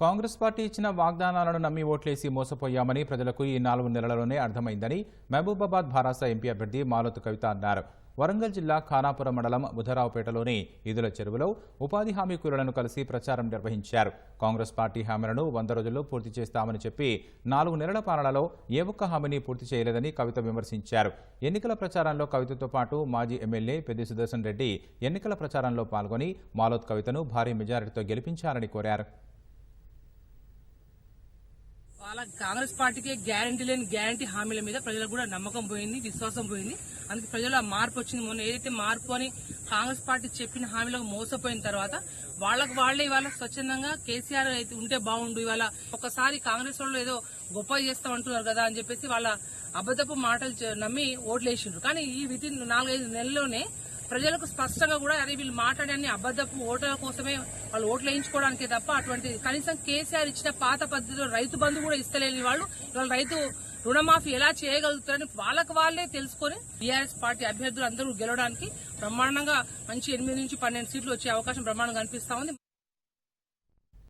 Congress party ఇచ్చిన వాగ్దానాలను నమ్మి ఓట్లేసి మోసపోయామని ప్రజలకు ఈ నాలుగు నెలలలోనే అర్థమైందని మహబూబాబాద్ భారాస ఎంపీ అభ్యర్థి మాలోతు కవిత అన్నారు. వరంగల్ జిల్లా ఖానాపురం మండలం బుధరావుపేటలోని ఈదుల చెరువులో ఉపాధి హామీ కూలీలను కలిసి ప్రచారం నిర్వహించారు. కాంగ్రెస్ పార్టీ హామీలను వంద రోజుల్లో పూర్తి చేస్తామని చెప్పి నాలుగు నెలల పాలనలో ఏ ఒక్క హామీని పూర్తి చేయలేదని కవిత విమర్శించారు. ఎన్నికల ప్రచారంలో కవితతో పాటు మాజీ ఎమ్మెల్యే పెద్ది సుదర్శన్ రెడ్డి ఎన్నికల ప్రచారంలో పాల్గొని మాలోత్ కవితను భారీ మెజారిటీతో గెలిపించాలని కోరారు. అలా కాంగ్రెస్ పార్టీకి గ్యారంటీ లేని గ్యారంటీ హామీల మీద ప్రజలకు కూడా నమ్మకం పోయింది విశ్వాసం పోయింది. అందుకే ప్రజలు ఆ మార్పు వచ్చింది. మొన్న ఏదైతే మార్పు అని కాంగ్రెస్ పార్టీ చెప్పిన హామీలకు మోసపోయిన తర్వాత వాళ్ళకు వాళ్ళే ఇవాళ స్వచ్ఛందంగా కేసీఆర్ అయితే ఉంటే బాగుండు. ఇవాళ ఒకసారి కాంగ్రెస్ వాళ్ళు ఏదో గొప్ప చేస్తాం అంటున్నారు కదా అని చెప్పేసి వాళ్ళ అబద్దపు మాటలు నమ్మి ఓట్లేసిండ్రు. కానీ ఈ విధి నాలుగైదు నెలల్లోనే ప్రజలకు స్పష్టంగా కూడా అరే వీళ్ళు మాట్లాడే అబద్దపు ఓటర్ల కోసమే వాళ్ళు ఓట్లు వేయించుకోవడానికే తప్ప అటువంటి కనీసం కేసీఆర్ ఇచ్చిన పాత పద్ధతిలో రైతు బంధు కూడా ఇస్తలేని వాళ్ళు ఇవాళ రైతు రుణమాఫీ ఎలా చేయగలుగుతారని వాళ్ళకు వాళ్ళే తెలుసుకొని బీఆర్ఎస్ పార్టీ అభ్యర్థులు అందరూ గెలవడానికి బ్రహ్మాండంగా మంచి ఎనిమిది నుంచి పన్నెండు సీట్లు వచ్చే అవకాశం బ్రహ్మాండంగా కనిపిస్తా ఉంది.